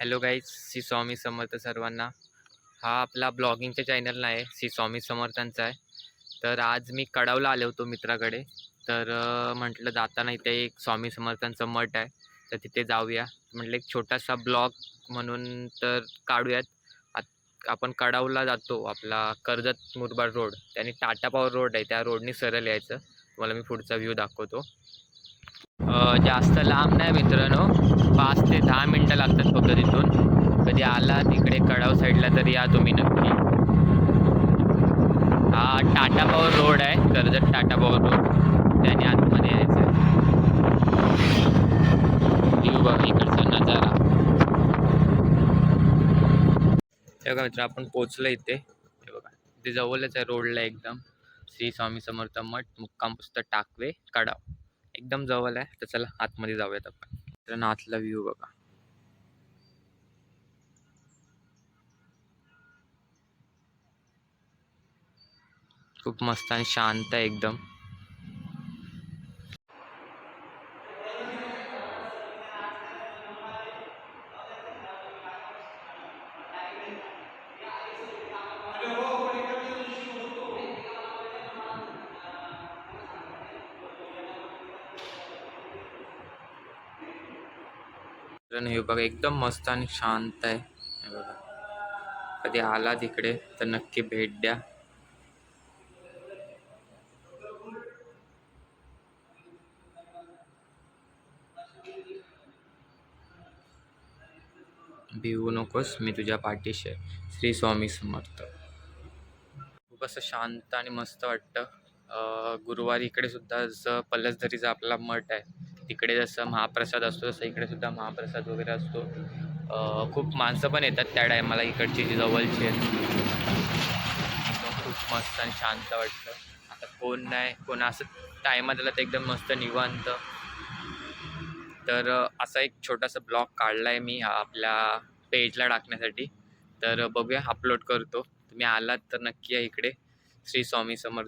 Hello guys Shri Swami Samarth सर्वांना. हा आपला ब्लॉगिंगचा चॅनल नाही श्री स्वामी समर्थांचा आहे. तर आज मी कडावला आलो होतो मित्राकडे. तर म्हटलं जाताना इथे एक स्वामी समर्थांचं मठ आहे. तर तिथे जाऊया. म्हटलं एक छोटासा ब्लॉग म्हणून तर काढूयात. आत- आपण कडावला जातो आपला कर्जत मुरबाड रोड. त्याने टाटा पॉवर रोड आहे त्या रोडने सरळ यायचं. तुम्हाला मी पुढचा व्ह्यू दाखवतो. जास्त लांब नाही मित्रांनो. पाच ते दहा मिनटं लागतात फक्त तिथून. कधी आला तिकडे कडाव साईडला तर या तुम्ही नक्की. हा टाटा पॉवर रोड आहे. Karjat Tata power road. त्याने आतमध्ये यायचं बघा इकडचा नजारा. हे बघा मित्र आपण पोचलो इथे. हे बघा इथे जवळच आहे रोडला एकदम. श्री स्वामी समर्थ मठ मुक्काम पुस्तक टाकवे कडाव. एकदम जवळ आहे तर चला आतमध्ये जाऊयात आपण. तर आतला व्ह्यू बघा. खूप मस्त आणि शांत आहे एकदम. मित्रांनो हे बघा एकदम मस्त आणि शांत आहे. हे बघा. कधी आला तिकडे तर नक्की भेट द्या. भिवू नकोस मी तुझ्या पाठीशी आहे. श्री स्वामी समर्थ. खूप असं शांत आणि मस्त वाटतं. गुरुवारी इकडे सुद्धा जसं पलसधरीचा आपला मठ आहे. तिकडे जसं महाप्रसाद असतो तसं इकडे सुद्धा महाप्रसाद वगैरे असतो. खूप माणसं पण येतात त्या टायमाला इकडची जी जवळची आहेत. एकदम खूप मस्त आणि शांत वाटतं. आता कोण नाही कोण असं टायमात आला तर एकदम मस्त निवांत. तर असा एक छोटासा ब्लॉग काढला आहे मी आपल्या पेजला टाकण्यासाठी. तर बघूया अपलोड करतो. तुम्ही आलात तर नक्की या इकडे. श्री स्वामी समर्थ